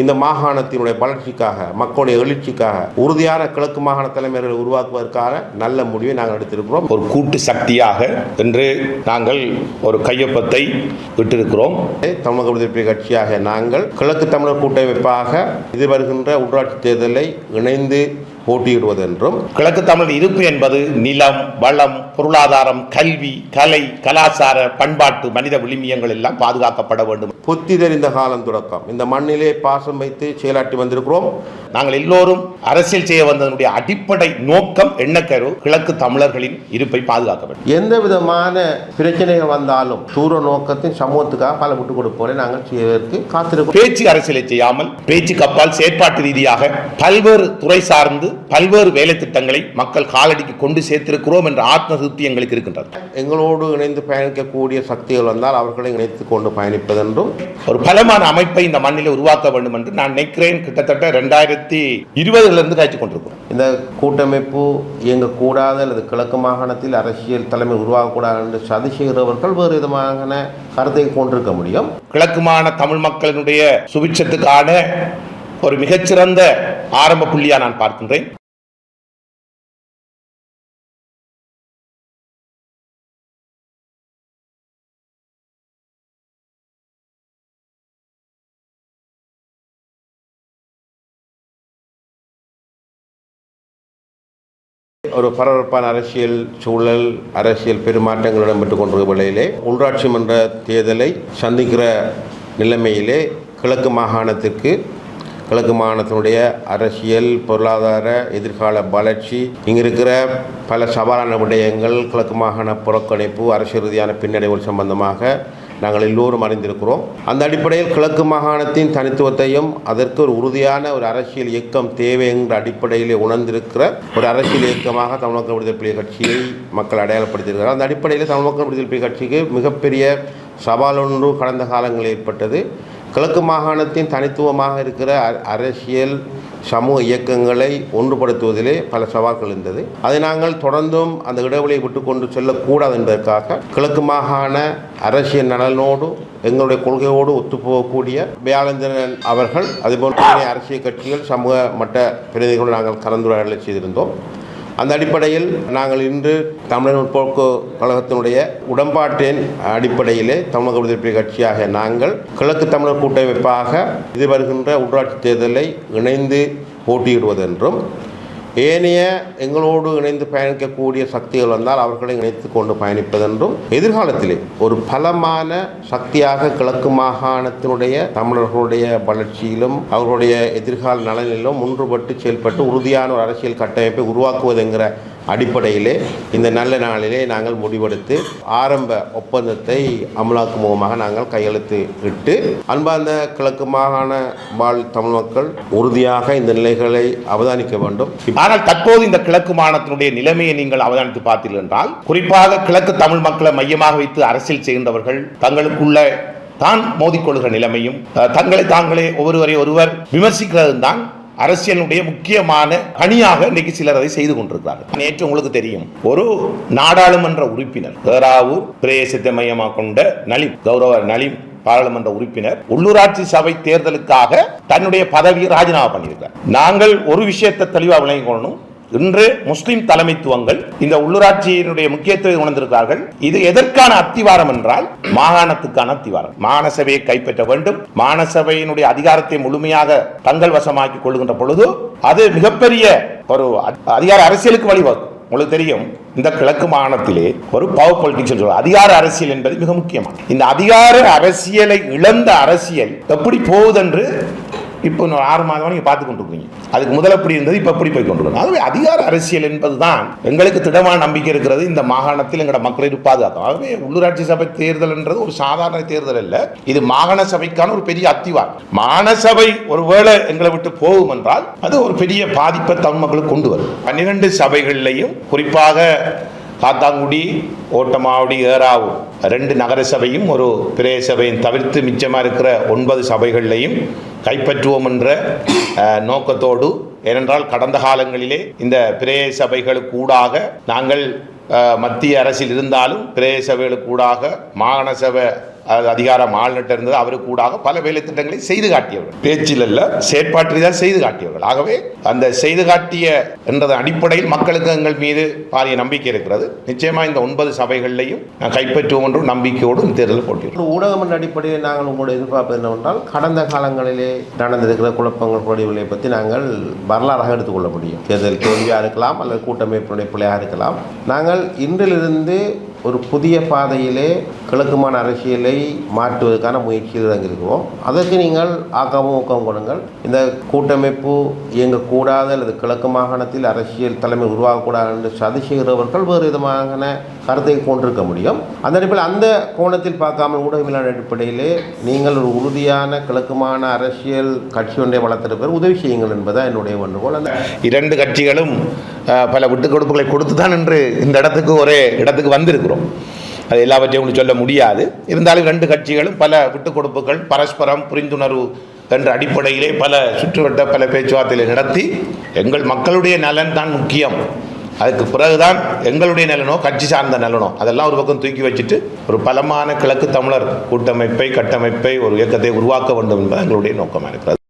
இந்த மாகாணத்தினுடைய வளர்ச்சிக்காக மக்களுடைய எழுச்சிக்காக உறுதியான கிழக்கு மாகாண தலைமைகளை உருவாக்குவதற்கான நல்ல முடிவை நாங்கள் எடுத்திருக்கிறோம். ஒரு கூட்டு சக்தியாக என்று நாங்கள் ஒரு கையொப்பத்தை விட்டிருக்கிறோம். தமிழக விடுதலை கட்சியாக நாங்கள் கிழக்கு தமிழர் கூட்டமைப்பாக எதிர்வருகின்ற உள்ளாட்சி தேர்தலை இணைந்து போட்டியிடுவதென்றும் கிழக்கு தமிழ் இருப்பு என்பது நிலம் வளம் பொருளாதாரம் கல்வி கலை கலாச்சார பண்பாட்டு மனித விளிமியங்கள் எல்லாம் பாதுகாக்கப்பட வேண்டும். புத்தி தெரிந்த காலம் தொடக்கம். இந்த மண்ணிலே பாசம் வைத்து செயலாற்றி வந்திருக்கிறோம். நாங்கள் எல்லோரும் அரசியல் செய்ய வந்ததனுடைய அடிப்படை நோக்கம் எண்ணக்கரு கிழக்கு தமிழர்களின் இருப்பை பாதுகாக்க வேண்டும். எந்த விதமான பிரச்சனைகள் வந்தாலும் தூர நோக்கத்தின் சமூகத்துக்காக பல விட்டுக் கொடுப்போரை நாங்கள் செய்வதற்கு காத்திருக்கிறோம். பேச்சு அரசியலை செய்யாமல் பேச்சு கப்பால் செயற்பாட்டு ரீதியாக பல்வேறு துறை சார்ந்து பல்வேறு வேலை திட்டங்களை மக்கள் காலடிக்கு கொண்டு சேர்த்திருக்கிறோம் என்ற ஆத்ம திருப்தி எங்களுக்கு இருக்கின்றது. எங்களோடு இணைந்து பயணிக்கக்கூடிய சக்திகள் வந்தால் அவர்களை இணைத்துக் கொண்டு பயணிப்பதென்றும் ஒரு பலமான அமைப்பை இந்த மண்ணில் உருவாக்க வேண்டும் என்று நான் நினைக்கிறேன். கிட்டத்தட்ட ரெண்டாயிரத்தி இருபதுல இருந்து காய்ச்சி கொண்டிருக்கிறோம். இந்த கூட்டமைப்பு இயங்கக்கூடாது அல்லது கிழக்கு மாகாணத்தில் அரசியல் தலைமை உருவாகக்கூடாது என்று சதி செய்கிறவர்கள் வேறு விதமான கருத்தை கொண்டிருக்க முடியும். கிழக்குமான தமிழ் மக்களினுடைய சுபிட்சத்துக்கான ஒரு மிகச்சிறந்த ஆரம்ப புள்ளியா நான் பார்க்கின்றேன். ஒரு பரபரப்பான அரசியல் சூழல் அரசியல் பெருமாற்றங்கள் இடம்பெற்றுக் கொண்டிருக்கும் வேளையிலே உள்ளாட்சி மன்ற தேர்தலை சந்திக்கிற நிலைமையிலே கிழக்கு மாகாணத்திற்கு கிழக்கு மாகாணத்தினுடைய அரசியல் பொருளாதார எதிர்கால வளர்ச்சி இங்கு இருக்கிற பல சவாலான விடயங்கள் கிழக்கு மாகாண புறக்கணிப்பு அரசியல் ரீதியான பின்னடைவுகள் சம்பந்தமாக நாங்கள் எல்லோரும் அறிந்திருக்கிறோம். அந்த அடிப்படையில் கிழக்கு மாகாணத்தின் தனித்துவத்தையும் அதற்கு ஒரு உறுதியான ஒரு அரசியல் இயக்கம் தேவை என்ற அடிப்படையிலே உணர்ந்திருக்கிற ஒரு அரசியல் இயக்கமாக தமிழ் மக்கள் விடுதலை புலிகள் கட்சியை மக்கள் அடையாளப்படுத்தியிருக்கிறார். அந்த அடிப்படையில் தமிழ் மக்கள் விடுதலை புலிகள் கட்சிக்கு மிகப்பெரிய சவால் ஒன்று கடந்த காலங்களில் ஏற்பட்டது. கிழக்கு மாகாணத்தின் தனித்துவமாக இருக்கிற அரசியல் சமூக இயக்கங்களை ஒன்றுபடுத்துவதிலே பல சவால்கள் இருந்தது. அதை நாங்கள் தொடர்ந்தும் அந்த இடைவெளியை விட்டு கொண்டு செல்லக்கூடாது என்பதற்காக கிழக்கு மாகாண அரசியல் நலனோடு எங்களுடைய கொள்கையோடு ஒத்துப்போகக்கூடிய வியாழந்திரன் அவர்கள் அதுபோன்ற அரசியல் கட்சிகள் சமூக மட்ட பிரதிகளோடு நாங்கள் கலந்துரையாடலை செய்திருந்தோம். அந்த அடிப்படையில் நாங்கள் இன்று தமிழர் முற்போக்கு கழகத்தினுடைய உடன்பாட்டின் அடிப்படையிலே தமிழக விடுதலை கட்சியாக நாங்கள் கிழக்கு தமிழர் கூட்டமைப்பாக எதிர்வருகின்ற உள்ளாட்சி தேர்தலை இணைந்து போட்டியிடுவதென்றும் ஏனைய எங்களோடு இணைந்து பயணிக்கக்கூடிய சக்திகள் வந்தால் அவர்களை இணைத்து கொண்டு பயணிப்பதென்றும் எதிர்காலத்திலே ஒரு பலமான சக்தியாக கிழக்கு மாகாணத்தினுடைய தமிழர்களுடைய வளர்ச்சியிலும் அவர்களுடைய எதிர்கால நலனிலும் ஒன்றுபட்டு செயல்பட்டு உறுதியான ஒரு அரசியல் கட்டமைப்பை உருவாக்குவதுங்கிற அடிப்படையிலே இந்த நல்ல நாளிலே நாங்கள் முடிவெடுத்து ஆரம்ப ஒப்பந்தத்தை அமலாக்கும் முகமாக நாங்கள் கையெழுத்து இட்டு அன்பார்ந்த கிழக்கு மாகாண வாழ் தமிழ் மக்கள் உறுதியாக இந்த நிலைகளை அவதானிக்க வேண்டும். ஆனால் தற்போது இந்த கிழக்கு மாகாணத்தினுடைய நிலைமையை நீங்கள் அவதானித்து பார்த்தீர்கள் என்றால் குறிப்பாக கிழக்கு தமிழ் மக்களை மையமாக வைத்து அரசியல் செய்கின்றவர்கள் தங்களுக்குள்ள தான் மோதிக்கொள்கிற நிலைமையும் தங்களை தாங்களே ஒருவரை ஒருவர் விமர்சிக்கிறது தான் அரசியலுடைய முக்கியமான பணியாக இன்றைக்கு சிலர் அதை செய்து கொண்டிருக்கிறார்கள். நேற்று உங்களுக்கு தெரியும். ஒரு நாடாளுமன்ற உறுப்பினர் பேராவூர் பிரதேசத்தை மையமாக கொண்ட நலிம் கௌரவ நலிம் பாராளுமன்ற உறுப்பினர் உள்ளூராட்சி சபை தேர்தலுக்காக தன்னுடைய பதவியை ராஜினாமா பண்ணியிருக்கார் நாங்கள் ஒரு விஷயத்தை தெளிவாக விளங்கிக் கொள்ளணும். இன்று முஸ்லிம் தலைமைத்துவங்கள் இந்த உள்ளூராட்சியினுடைய முக்கியத்துவத்தை உணர்ந்திருக்கிறார்கள். இது எதற்கான அத்திவாரம் என்றால் மாகாணத்துக்கான அத்திவாரம். மாகாண சபையை கைப்பற்ற வேண்டும். மாகாண சபையினுடைய அதிகாரத்தை முழுமையாக தங்கள் வசமாக்கி கொள்கின்ற பொழுது அது மிகப்பெரிய ஒரு அதிகார அரசியலுக்கு வழிவகுக்கும். உங்களுக்கு தெரியும் இந்த கிழக்கு மாகாணத்திலே ஒரு பவர் பொலிட்டிக்ஸ் சொல்லுவோம் அதிகார அரசியல் என்பது மிக முக்கியமான இந்த அதிகார அரசியலை இழந்த அரசியல் எப்படி போகுதென்று இப்போ இன்னும் ஆறு மாதமா நீங்கள் பார்த்து கொண்டு இருக்கீங்க அதுக்கு முதல் அப்படி இருந்தது? இப்போ அப்படி போய் கொண்டிருக்கோம் அதுவே அதிகார அரசியல் என்பது தான் எங்களுக்கு திடமான நம்பிக்கை இருக்கிறது. இந்த மாகாணத்தில் எங்களோட மக்களை பாதுகாக்கும். ஆகவே உள்ளூராட்சி சபை தேர்தல் என்றது ஒரு சாதாரண தேர்தல் அல்ல. இது மாகாண சபைக்கான ஒரு பெரிய அத்திவார் மாகாண சபை ஒருவேளை எங்களை விட்டு போகும் என்றால் அது ஒரு பெரிய பாதிப்பை தமிழ் மக்களுக்கு கொண்டு வரும். பன்னிரண்டு சபைகள்லையும் குறிப்பாக காத்தாங்குடி ஓட்டமாவடி ஏறாவூர் ரெண்டு நகர சபையும் ஒரு பிரே சபையும் தவிர்த்து மிச்சமாக இருக்கிற ஒன்பது சபைகள்லையும் கைப்பற்றுவோம் என்ற நோக்கத்தோடு ஏனென்றால் கடந்த காலங்களிலே இந்த பிரே சபைகளுக்கு ஊடாக நாங்கள் மத்திய அரசில் இருந்தாலும் பிரேய சபைகளுக்கு ஊடாக மாகாண சபை அதிகாரம் ஆளுநர்கிட்ட இருந்தது. அவருக்கு கூடாக பல வேலை திட்டங்களை செய்து காட்டியவர்கள். பேச்சில் அல்ல செயற்பாட்டில் தான் செய்து காட்டியவர்கள். ஆகவே அந்த செய்து காட்டிய என்றதன் அடிப்படையில் மக்களுக்கு எங்கள் மீது பாரிய நம்பிக்கை இருக்கிறது. நிச்சயமாக இந்த ஒன்பது சபைகளிலையும் நான் கைப்பற்றுவோம் என்றும் நம்பிக்கையோடும் தேர்தல் தேர்தலில் ஊடகம் அடிப்படையில் நாங்கள் உங்களோட எதிர்பார்ப்பது என்னவென்றால் கடந்த காலங்களிலே நடந்திருக்கிற குழப்பங்கள் பொடிவுகளை பற்றி நாங்கள் வரலாறாக எடுத்துக்கொள்ள முடியும். தேர்தல் தோல்வியாக இருக்கலாம் அல்லது கூட்டமைப்பினுடைய பிள்ளையாக இருக்கலாம். நாங்கள் இன்றிலிருந்து ஒரு புதிய பாதையிலே கிழக்குமான அரசியலை மாற்றுவதற்கான முயற்சியில் இறங்கியிருக்கிறோம். அதற்கு நீங்கள் ஆக்கமும் ஊக்கம் கொடுங்கள். இந்த கூட்டமைப்பு இயங்கக்கூடாது அல்லது கிழக்கு மாகாணத்தில் அரசியல் தலைமை உருவாகக்கூடாது என்று சதி செய்கிறவர்கள் வேறு விதமான கருத்தை கொண்டிருக்க முடியும். அந்த அடிப்படையில் அந்த கோணத்தில் பார்க்காமல் ஊடகவியலாளர் அடிப்படையிலே நீங்கள் ஒரு உறுதியான கிழக்குமான அரசியல் கட்சி ஒன்றை வளர்த்திருப்பவர் உதவி செய்யுங்கள் என்பதுதான் என்னுடைய வேண்டுகோள். அந்த இரண்டு கட்சிகளும் பல விட்டுக்கொடுப்புகளை கொடுத்து தான் இன்று இந்த இடத்துக்கு ஒரே இடத்துக்கு வந்திருக்கிறோம். அது எல்லாவற்றையும் உங்களுக்கு சொல்ல முடியாது. இருந்தாலும் ரெண்டு கட்சிகளும் பல விட்டுக்கொடுப்புகள் பரஸ்பரம் புரிந்துணர்வு என்ற அடிப்படையிலே பல சுற்றுவட்ட பல பேச்சுவார்த்தைகளை நடத்தி எங்கள் மக்களுடைய நலன் தான் முக்கியம். அதுக்கு பிறகுதான் எங்களுடைய நலனோ கட்சி சார்ந்த நலனோ அதெல்லாம் ஒரு பக்கம் தூக்கி வச்சுட்டு ஒரு பலமான கிழக்கு தமிழர் கூட்டமைப்பை கட்டமைப்பை ஒரு இயக்கத்தை உருவாக்க வேண்டும் என்பது எங்களுடைய நோக்கமாக இருக்கிறது.